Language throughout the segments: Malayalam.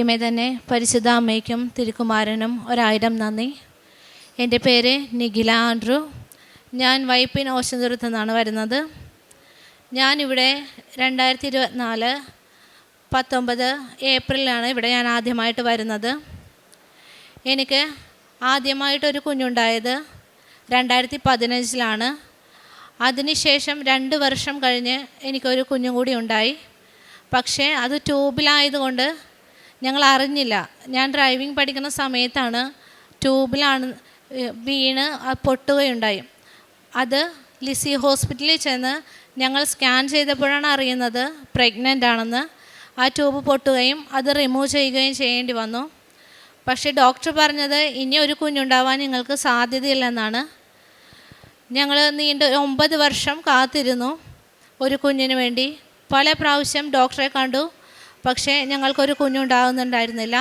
ആദ്യമേ തന്നെ പരിശുദ്ധ അമ്മയ്ക്കും തിരുക്കുമാരനും ഒരായിരം നന്ദി. എന്റെ പേര് നിഖില ആൻഡ്രു. ഞാൻ വൈപ്പിൻ ഓശന്തുരത്തു നിന്നാണ് വരുന്നത്. ഞാനിവിടെ രണ്ടായിരത്തി ഇരുപത്തിനാല് പത്തൊമ്പത് ഏപ്രിലാണ് ഇവിടെ ഞാൻ ആദ്യമായിട്ട് വരുന്നത്. എനിക്ക് ആദ്യമായിട്ടൊരു കുഞ്ഞുണ്ടായത് രണ്ടായിരത്തി പതിനഞ്ചിലാണ് അതിനുശേഷം രണ്ട് വർഷം കഴിഞ്ഞ് എനിക്കൊരു കുഞ്ഞും കൂടി ഉണ്ടായി. പക്ഷേ അത് ട്യൂബിലായതുകൊണ്ട് ഞങ്ങൾ അറിഞ്ഞില്ല ഞാൻ ഡ്രൈവിംഗ് പഠിക്കുന്ന സമയത്താണ് ട്യൂബിലാണ് വീണ് പൊട്ടുകയുണ്ടായി. അത് ലിസി ഹോസ്പിറ്റലിൽ ചെന്ന് ഞങ്ങൾ സ്കാൻ ചെയ്തപ്പോഴാണ് അറിയുന്നത് പ്രഗ്നന്റ് ആണെന്ന്. ആ ട്യൂബ് പൊട്ടുകയും അത് റിമൂവ് ചെയ്യുകയും ചെയ്യേണ്ടി വന്നു. പക്ഷേ ഡോക്ടർ പറഞ്ഞത് ഇനി ഒരു കുഞ്ഞുണ്ടാവാൻ നിങ്ങൾക്ക് സാധ്യതയില്ലെന്നാണ്. ഞങ്ങൾ നീണ്ട ഒമ്പത് വർഷം കാത്തിരുന്നു ഒരു കുഞ്ഞിന് വേണ്ടി. പല പ്രാവശ്യം ഡോക്ടറെ കണ്ടു. പക്ഷേ ഞങ്ങൾക്കൊരു കുഞ്ഞുണ്ടാകുന്നുണ്ടായിരുന്നില്ല.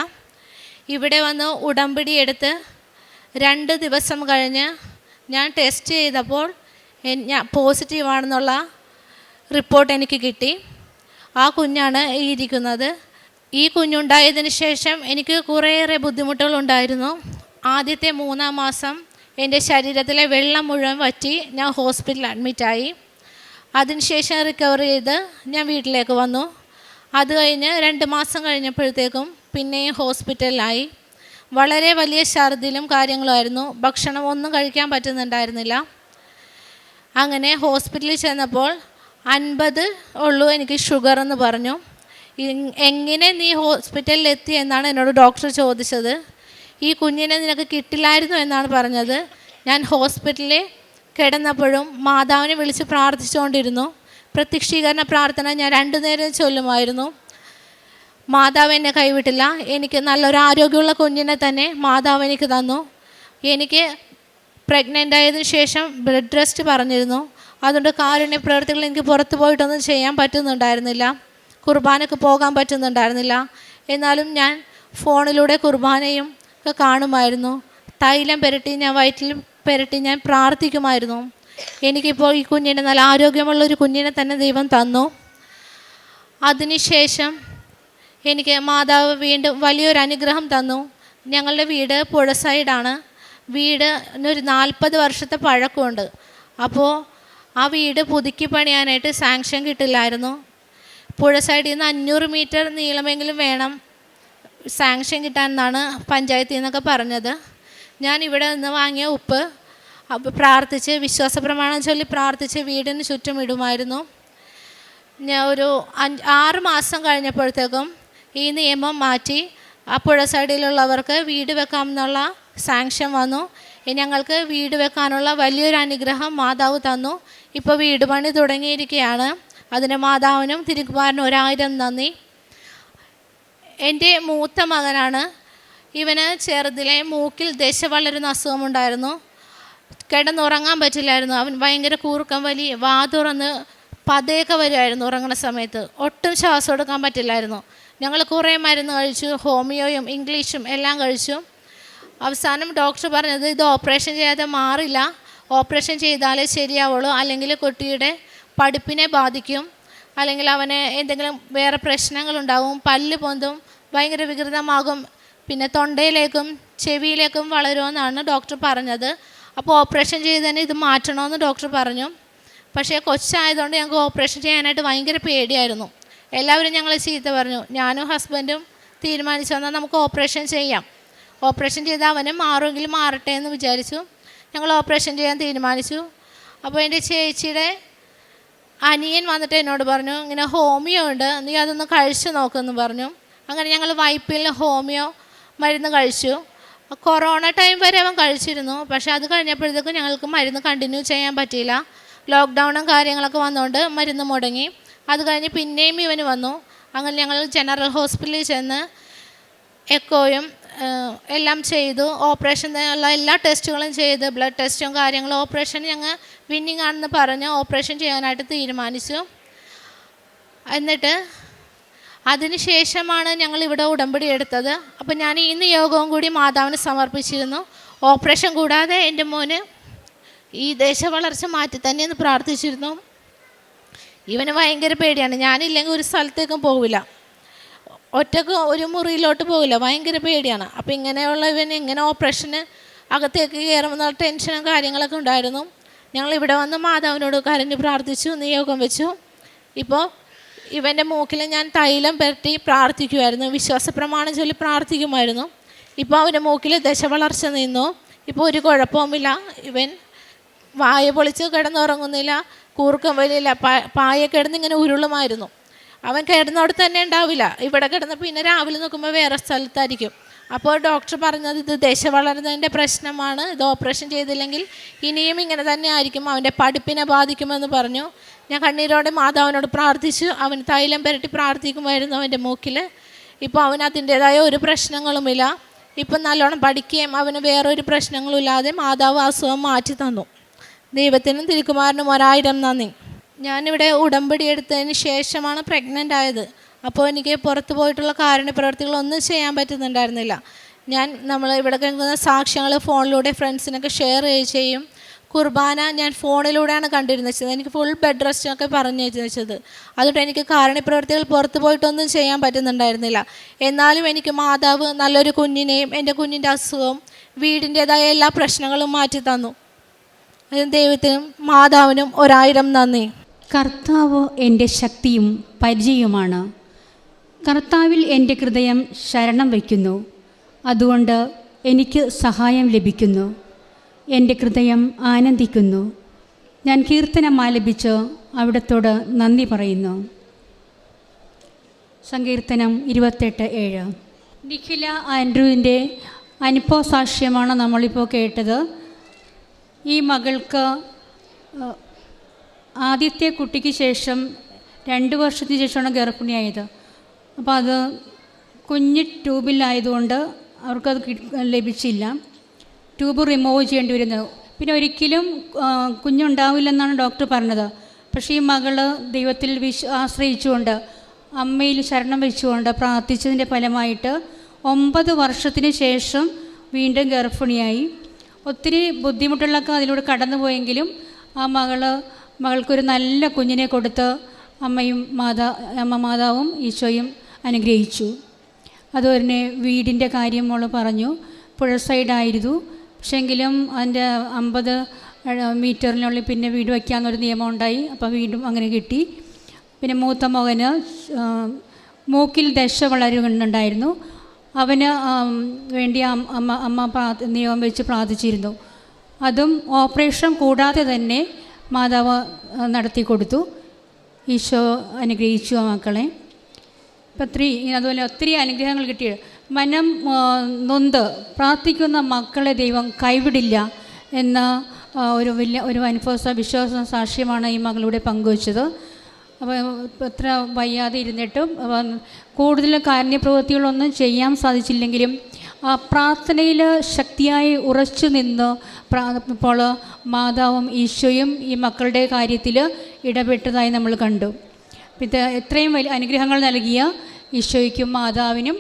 ഇവിടെ വന്ന് ഉടമ്പടി എടുത്ത് രണ്ട് ദിവസം കഴിഞ്ഞ് ഞാൻ ടെസ്റ്റ് ചെയ്തപ്പോൾ ഞാൻ പോസിറ്റീവാണെന്നുള്ള റിപ്പോർട്ട് എനിക്ക് കിട്ടി. ആ കുഞ്ഞാണ് ഈ ഇരിക്കുന്നത്. ഈ കുഞ്ഞുണ്ടായതിന് ശേഷം എനിക്ക് കുറേയേറെ ബുദ്ധിമുട്ടുകളുണ്ടായിരുന്നു. ആദ്യത്തെ മൂന്നാം മാസം എന്റെ ശരീരത്തിലെ വെള്ളം മുഴുവൻ വറ്റി ഞാൻ ഹോസ്പിറ്റലിൽ അഡ്മിറ്റായി അതിനുശേഷം റിക്കവർ ചെയ്ത് ഞാൻ വീട്ടിലേക്ക് വന്നു. അത് കഴിഞ്ഞ് രണ്ട് മാസം കഴിഞ്ഞപ്പോഴത്തേക്കും പിന്നെയും ഹോസ്പിറ്റലിലായി. വളരെ വലിയ ഛർദിലും കാര്യങ്ങളുമായിരുന്നു ഭക്ഷണം ഒന്നും കഴിക്കാൻ പറ്റുന്നുണ്ടായിരുന്നില്ല. അങ്ങനെ ഹോസ്പിറ്റലിൽ ചെന്നപ്പോൾ അൻപത് ഉള്ളൂ എനിക്ക് ഷുഗർ എന്ന് പറഞ്ഞു. എങ്ങനെ നീ ഹോസ്പിറ്റലിൽ എത്തി എന്നാണ് എന്നോട് ഡോക്ടർ ചോദിച്ചത്. ഈ കുഞ്ഞിനെ നിനക്ക് കിട്ടില്ലായിരുന്നു എന്നാണ് പറഞ്ഞത്. ഞാൻ ഹോസ്പിറ്റലിൽ കിടന്നപ്പോഴും മാതാവിനെ വിളിച്ച് പ്രാർത്ഥിച്ചുകൊണ്ടിരുന്നു. പ്രത്യക്ഷീകരണ പ്രാർത്ഥന ഞാൻ രണ്ടു നേരം ചൊല്ലുമായിരുന്നു. മാതാവ് എന്നെ കൈവിട്ടില്ല. എനിക്ക് നല്ലൊരു ആരോഗ്യമുള്ള കുഞ്ഞിനെ തന്നെ മാതാവ് എനിക്ക് തന്നു. എനിക്ക് പ്രഗ്നന്റ് ആയതിനു ശേഷം ബ്ലഡ് റെസ്റ്റ് പറഞ്ഞിരുന്നു. അതുകൊണ്ട് കാരുണ്യ പ്രവർത്തികൾ എനിക്ക് പുറത്തു പോയിട്ടൊന്നും ചെയ്യാൻ പറ്റുന്നുണ്ടായിരുന്നില്ല. കുർബാനക്ക് പോകാൻ പറ്റുന്നുണ്ടായിരുന്നില്ല. എന്നാലും ഞാൻ ഫോണിലൂടെ കുർബാനയും ഒക്കെ കാണുമായിരുന്നു. തൈലം പെരട്ടി ഞാൻ വയറ്റിൽ പെരട്ടി ഞാൻ പ്രാർത്ഥിക്കുമായിരുന്നു. എനിക്കിപ്പോൾ ഈ കുഞ്ഞിനെ നല്ല ആരോഗ്യമുള്ള ഒരു കുഞ്ഞിനെ തന്നെ ദൈവം തന്നു. അതിനുശേഷം എനിക്ക് മാതാവ് വീണ്ടും വലിയൊരു അനുഗ്രഹം തന്നു. ഞങ്ങളുടെ വീട് പുഴ സൈഡാണ്. വീട് ഒരു നാൽപ്പത് വർഷത്തെ പഴക്കമുണ്ട്. അപ്പോൾ ആ വീട് പുതുക്കി പണിയാനായിട്ട് സാങ്ഷൻ കിട്ടില്ലായിരുന്നു. പുഴ സൈഡിൽ നിന്ന് അഞ്ഞൂറ് മീറ്റർ നീളമെങ്കിലും വേണം സാങ്ഷൻ കിട്ടാനെന്നാണ് പഞ്ചായത്തിൽ നിന്നൊക്കെ പറഞ്ഞത്. ഞാൻ ഇവിടെ നിന്ന് വാങ്ങിയ ഉപ്പ് അപ്പോൾ പ്രാർത്ഥിച്ച് വിശ്വാസ പ്രമാണം ചൊല്ലി പ്രാർത്ഥിച്ച് വീടിന് ചുറ്റും ഇടുമായിരുന്നു. ഞാൻ ഒരു അഞ്ച് ആറ് മാസം കഴിഞ്ഞപ്പോഴത്തേക്കും ഈ നിയമം മാറ്റി. ആ പുഴ സൈഡിലുള്ളവർക്ക് വീട് വെക്കാമെന്നുള്ള സാങ്ഷൻ വന്നു. ഞങ്ങൾക്ക് വീട് വെക്കാനുള്ള വലിയൊരു അനുഗ്രഹം മാതാവ് തന്നു. ഇപ്പോൾ വീട് പണി തുടങ്ങിയിരിക്കുകയാണ്. അതിന് മാതാവിനും തിരുക്കുമാരനും ഒരായിരം നന്ദി. എന്റെ മൂത്ത മകനാണ്. ഇവന് ചെറുതിലെ മൂക്കിൽ ദശ വളരുന്ന അസുഖമുണ്ടായിരുന്നു. കിടന്നുറങ്ങാൻ പറ്റില്ലായിരുന്നു. അവൻ ഭയങ്കര കൂർക്കം വലി വാ തുറന്ന് പതയൊക്കെ വരുമായിരുന്നു ഉറങ്ങുന്ന സമയത്ത്. ഒട്ടും ശ്വാസം എടുക്കാൻ പറ്റില്ലായിരുന്നു. ഞങ്ങൾ കുറേ മരുന്ന് കഴിച്ചു ഹോമിയോയും ഇംഗ്ലീഷും എല്ലാം കഴിച്ചു. അവസാനം ഡോക്ടർ പറഞ്ഞത് ഇത് ഓപ്പറേഷൻ ചെയ്യാതെ മാറില്ല. ഓപ്പറേഷൻ ചെയ്താലേ ശരിയാവുള്ളൂ. അല്ലെങ്കിൽ കുട്ടിയുടെ പഠിപ്പിനെ ബാധിക്കും. അല്ലെങ്കിൽ അവന് എന്തെങ്കിലും വേറെ പ്രശ്നങ്ങളുണ്ടാവും. പല്ല് പൊന്തും ഭയങ്കര വികൃതമാകും. പിന്നെ തൊണ്ടയിലേക്കും ചെവിയിലേക്കും വളരുമെന്നാണ് ഡോക്ടർ പറഞ്ഞത്. അപ്പോൾ ഓപ്പറേഷൻ ചെയ്ത് തന്നെ ഇത് മാറ്റണമെന്ന് ഡോക്ടർ പറഞ്ഞു. പക്ഷേ കൊച്ചായതുകൊണ്ട് ഞങ്ങൾക്ക് ഓപ്പറേഷൻ ചെയ്യാനായിട്ട് ഭയങ്കര പേടിയായിരുന്നു. എല്ലാവരും ഞങ്ങൾ ചീത്ത പറഞ്ഞു. ഞാനും ഹസ്ബൻഡും തീരുമാനിച്ചു വന്നാൽ നമുക്ക് ഓപ്പറേഷൻ ചെയ്യാം. ഓപ്പറേഷൻ ചെയ്ത് അവന് മാറുമെങ്കിൽ മാറട്ടെ എന്ന് വിചാരിച്ചു. ഞങ്ങൾ ഓപ്പറേഷൻ ചെയ്യാൻ തീരുമാനിച്ചു. അപ്പോൾ എന്റെ ചേച്ചിയുടെ അനിയൻ വന്നിട്ട് എന്നോട് പറഞ്ഞു ഇങ്ങനെ ഹോമിയോ ഉണ്ട്? നീ അതൊന്ന് കഴിച്ചു നോക്കുമെന്ന് പറഞ്ഞു. അങ്ങനെ ഞങ്ങൾ വൈപ്പിൽ ഹോമിയോ മരുന്ന് കഴിച്ചു. കൊറോണ ടൈം വരെ അവൻ കഴിച്ചിരുന്നു. പക്ഷേ അത് കഴിഞ്ഞപ്പോഴത്തേക്കും ഞങ്ങൾക്ക് മരുന്ന് കണ്ടിന്യൂ ചെയ്യാൻ പറ്റിയില്ല. ലോക്ക്ഡൗണും കാര്യങ്ങളൊക്കെ വന്നുകൊണ്ട് മരുന്ന് മുടങ്ങി. അത് കഴിഞ്ഞ് പിന്നെയും ഇവന് വന്നു. അങ്ങനെ ഞങ്ങൾ ജനറൽ ഹോസ്പിറ്റലിൽ ചെന്ന് എക്കോയും എല്ലാം ചെയ്തു. ഓപ്പറേഷൻ ഉള്ള എല്ലാ ടെസ്റ്റുകളും ചെയ്ത്. ബ്ലഡ് ടെസ്റ്റും കാര്യങ്ങളും ഓപ്പറേഷൻ ഞങ്ങൾ വിന്നിങ് ആണെന്ന് പറഞ്ഞ് ഓപ്പറേഷൻ ചെയ്യാനായിട്ട് തീരുമാനിച്ചു. എന്നിട്ട് അതിനുശേഷമാണ് ഞങ്ങൾ ഇവിടെ ഉടമ്പടി എടുത്തത്. അപ്പം ഞാൻ ഇന്ന് യോഗവും കൂടി മാതാവിന് സമർപ്പിച്ചിരുന്നു. ഓപ്പറേഷൻ കൂടാതെ എന്റെ മോന് ഈ ദേശ വളർച്ച മാറ്റി തന്നെ എന്ന് പ്രാർത്ഥിച്ചിരുന്നു. ഇവന് ഭയങ്കര പേടിയാണ്. ഞാനില്ലെങ്കിൽ ഒരു സ്ഥലത്തേക്കും പോവില്ല. ഒറ്റയ്ക്ക് ഒരു മുറിയിലോട്ട് പോകില്ല ഭയങ്കര പേടിയാണ്. അപ്പോൾ ഇങ്ങനെയുള്ള ഇവൻ ഇങ്ങനെ ഓപ്പറേഷന് അകത്തേക്ക് കയറുമെന്ന ടെൻഷനും കാര്യങ്ങളൊക്കെ ഉണ്ടായിരുന്നു. ഞങ്ങൾ ഇവിടെ വന്ന് മാതാവിനോട് കരഞ്ഞ് പ്രാർത്ഥിച്ചു നിയോഗം വെച്ചു. ഇപ്പോൾ ഇവന്റെ മൂക്കിൽ ഞാൻ തൈലം പുരട്ടി പ്രാർത്ഥിക്കുമായിരുന്നു വിശ്വാസ പ്രമാണം ചൊല്ലി പ്രാർത്ഥിക്കുമായിരുന്നു. ഇപ്പോൾ അവന്റെ മൂക്കിൽ ദശ വളർച്ച നിന്നു. ഇപ്പോൾ ഒരു കുഴപ്പവുമില്ല. ഇവൻ വായ പൊളിച്ച് കിടന്നുറങ്ങുന്നില്ല. കൂർക്കം വലിയില്ല. പായ കിടന്ന് ഇങ്ങനെ ഉരുളുമായിരുന്നു. അവൻ കിടന്നവിടെ തന്നെ ഉണ്ടാവില്ല. ഇവിടെ കിടന്ന് പിന്നെ രാവിലെ നോക്കുമ്പോൾ വേറെ സ്ഥലത്തായിരിക്കും. അപ്പോൾ ഡോക്ടർ പറഞ്ഞത് ഇത് ദശ വളരുന്നതിന്റെ പ്രശ്നമാണ്. ഇത് ഓപ്പറേഷൻ ചെയ്തില്ലെങ്കിൽ ഇനിയും ഇങ്ങനെ തന്നെ ആയിരിക്കും. അവന്റെ പഠിപ്പിനെ ബാധിക്കുമെന്ന് പറഞ്ഞു. ഞാൻ കണ്ണീരോടെ മാതാവിനോട് പ്രാർത്ഥിച്ചു. അവൻ തൈലം പുരട്ടി പ്രാർത്ഥിക്കുമായിരുന്നു അവന്റെ മൂക്കിൽ. ഇപ്പോൾ അവൻ അതിന്റേതായ ഒരു പ്രശ്നങ്ങളുമില്ല. ഇപ്പം നല്ലോണം പഠിക്കുകയും അവന് വേറൊരു പ്രശ്നങ്ങളുമില്ലാതെ മാതാവ് അസുഖം മാറ്റി തന്നു. ദൈവത്തിനും തിരുക്കുമാരനും ഒരായിരം നന്ദി. ഞാനിവിടെ ഉടമ്പടി എടുത്തതിന് ശേഷമാണ് പ്രഗ്നന്റ് ആയത്. അപ്പോൾ എനിക്ക് പുറത്ത് പോയിട്ടുള്ള കാരുണ്യ പ്രവർത്തികളൊന്നും ചെയ്യാൻ പറ്റുന്നുണ്ടായിരുന്നില്ല. ഞാൻ നമ്മൾ ഇവിടെ കഴിക്കുന്ന സാക്ഷ്യങ്ങൾ ഫോണിലൂടെ ഫ്രണ്ട്സിനൊക്കെ ഷെയർ ചെയ്യും. കുർബാന ഞാൻ ഫോണിലൂടെയാണ് കണ്ടിരുന്നത്. എനിക്ക് ഫുൾ ബെഡ് റെസ്റ്റൊക്കെ പറഞ്ഞു വെച്ചത്. അതുകൊണ്ട് എനിക്ക് കാരുണ്യ പ്രവർത്തികൾ പുറത്ത് പോയിട്ടൊന്നും ചെയ്യാൻ പറ്റുന്നുണ്ടായിരുന്നില്ല. എന്നാലും എനിക്ക് മാതാവ് നല്ലൊരു കുഞ്ഞിനെയും എന്റെ കുഞ്ഞിന്റെ അസുഖവും വീടിന്റേതായ എല്ലാ പ്രശ്നങ്ങളും മാറ്റി തന്നു. ദൈവത്തിനും മാതാവിനും ഒരായിരം നന്ദി. കർത്താവ് എന്റെ ശക്തിയും പരിചയവുമാണ്. കർത്താവിൽ എന്റെ ഹൃദയം ശരണം വയ്ക്കുന്നു. അതുകൊണ്ട് എനിക്ക് സഹായം ലഭിക്കുന്നു. എന്റെ ഹൃദയം ആനന്ദിക്കുന്നു. ഞാൻ കീർത്തനം ആലപിച്ച് അവിടത്തോട് നന്ദി പറയുന്നു. സങ്കീർത്തനം ഇരുപത്തെട്ട് ഏഴ്. നിഖില ആൻഡ്രുവിന്റെ അനുഭവ സാക്ഷ്യമാണ് നമ്മളിപ്പോൾ കേട്ടത്. ഈ മകൾക്ക് ആദ്യത്തെ കുട്ടിക്ക് ശേഷം രണ്ട് വർഷത്തിന് ശേഷമാണ് ഗർഭിണിയായത്. അപ്പോൾ അത് കുഞ്ഞ് ട്യൂബിലായതുകൊണ്ട് അവർക്കത് ലഭിച്ചില്ല. ട്യൂബ് റിമൂവ് ചെയ്യേണ്ടി വരുന്നത് പിന്നെ ഒരിക്കലും കുഞ്ഞുണ്ടാവില്ലെന്നാണ് ഡോക്ടർ പറഞ്ഞത്. പക്ഷേ ഈ മകൾ ദൈവത്തിൽ വിശ്വ ആശ്രയിച്ചുകൊണ്ട് അമ്മയിൽ ശരണം വെച്ചുകൊണ്ട് പ്രാർത്ഥിച്ചതിന്റെ ഫലമായിട്ട് ഒമ്പത് വർഷത്തിന് ശേഷം വീണ്ടും ഗർഭിണിയായി. ഒത്തിരി ബുദ്ധിമുട്ടുകളൊക്കെ അതിലൂടെ കടന്നുപോയെങ്കിലും ആ മകൾ മകൾക്കൊരു നല്ല കുഞ്ഞിനെ കൊടുത്ത് അമ്മയും മാതാ അമ്മ മാതാവും ഈശോയും അനുഗ്രഹിച്ചു. അതുപോലെ തന്നെ വീടിന്റെ കാര്യം മോൾ പറഞ്ഞു. പുഴ സൈഡായിരുന്നു പക്ഷെങ്കിലും അതിന്റെ അമ്പത് മീറ്ററിനുള്ളിൽ പിന്നെ വീട് വയ്ക്കാമെന്നൊരു നിയമം ഉണ്ടായി. അപ്പോൾ വീണ്ടും അങ്ങനെ കിട്ടി. പിന്നെ മൂത്ത മകന് മൂക്കിൽ ദശ വളരുന്നുണ്ടായിരുന്നു. അവന് വേണ്ടി അമ്മ അമ്മ നിയമം വെച്ച് പ്രാർത്ഥിച്ചിരുന്നു. അതും ഓപ്പറേഷൻ കൂടാതെ തന്നെ മാതാവ് നടത്തി കൊടുത്തു ഈശോ അനുഗ്രഹിച്ചു ആ മക്കളെ. ഒത്തിരി അതുപോലെ ഒത്തിരി അനുഗ്രഹങ്ങൾ കിട്ടി മനം നൊന്ത് പ്രാർത്ഥിക്കുന്ന മക്കളെ ദൈവം കൈവിടില്ല എന്ന ഒരു വലിയ ഒരു അനുഭവ വിശ്വാസ സാക്ഷ്യമാണ് ഈ മകളിവിടെ പങ്കുവച്ചത്. അപ്പോൾ എത്ര വയ്യാതെ ഇരുന്നിട്ടും കൂടുതൽ കാരുണ്യപ്രവൃത്തികളൊന്നും ചെയ്യാൻ സാധിച്ചില്ലെങ്കിലും പ്രാർത്ഥനയിൽ ശക്തിയായി ഉറച്ചു നിന്ന് ഇപ്പോൾ മാതാവും ഈശോയും ഈ മക്കളുടെ കാര്യത്തിൽ ഇടപെട്ടതായി നമ്മൾ കണ്ടു. ഇത് എത്രയും വലിയ അനുഗ്രഹങ്ങൾ നൽകിയ ഈശോയ്ക്കും മാതാവിനും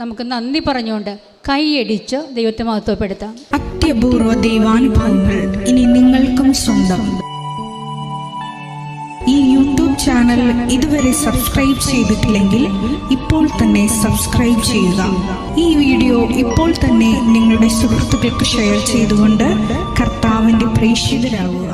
നമുക്ക് നന്ദി പറഞ്ഞുകൊണ്ട് കൈയടിച്ച് ദൈവത്തെ മഹത്വപ്പെടുത്താം. അത്യപൂർവ ദൈവാനുഭവങ്ങൾ ഇനി നിങ്ങൾക്കും സ്വന്തം. ഈ യൂട്യൂബ് ചാനൽ ഇതുവരെ സബ്സ്ക്രൈബ് ചെയ്തിട്ടില്ലെങ്കിൽ ഇപ്പോൾ തന്നെ സബ്സ്ക്രൈബ് ചെയ്യുക. ഈ വീഡിയോ ഇപ്പോൾ തന്നെ നിങ്ങളുടെ സുഹൃത്തുക്കൾക്ക് ഷെയർ ചെയ്തുകൊണ്ട് കർത്താവിന്റെ പ്രേക്ഷിതരാകുക